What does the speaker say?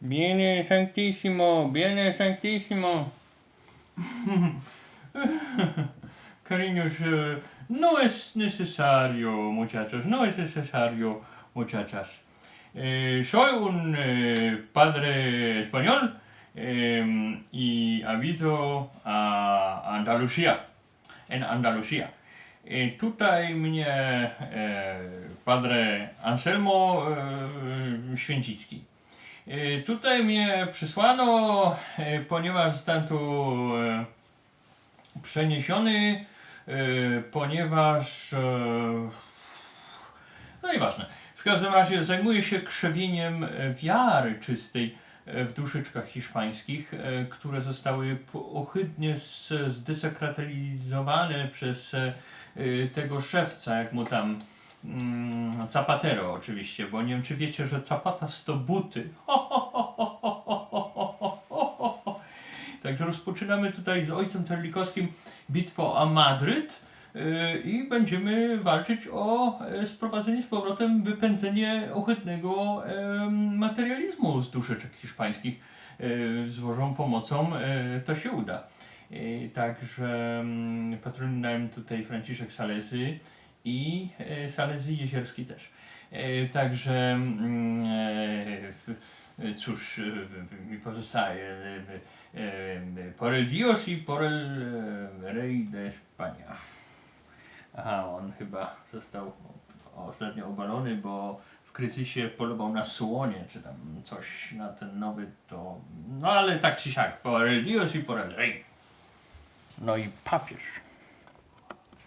Viene Sanctissimo, viene Sanctissimo. Cariños, eh, no es necesario, muchachos, no es necesario, muchachas. Eh, soy un eh, padre español eh, y habito a Andalucía, en Andalucía. Tutaj mnie padre Anselmo Święcicki. E, tutaj mnie przysłano, e, ponieważ zostałem tu e, przeniesiony, ponieważ no nieważne. W każdym razie zajmuję się krzewieniem wiary czystej w duszyczkach hiszpańskich, które zostały ohydnie zdesakralizowane przez tego szewca, jak mu tam mm, Zapatero oczywiście, bo nie wiem czy wiecie, że Zapatas to buty. Także rozpoczynamy tutaj z ojcem Terlikowskim bitwę o Madryt y, i będziemy walczyć o e, sprowadzenie z powrotem, wypędzenie ohydnego materializmu z duszeczek hiszpańskich. Y, Z Bożą pomocą y, to się uda. Y, Także mm, patronem tutaj Franciszek Salezy i e, Salezy Jezierski też. E, Także mm, e, cóż, e, mi pozostaje e, e, por el Dios i por el e, Rey de España. Aha, on chyba został ostatnio obalony, bo w kryzysie polował na słonie, czy tam coś na ten nowy to... No ale tak czy siak, por el Dios i por el Rey. No i papież.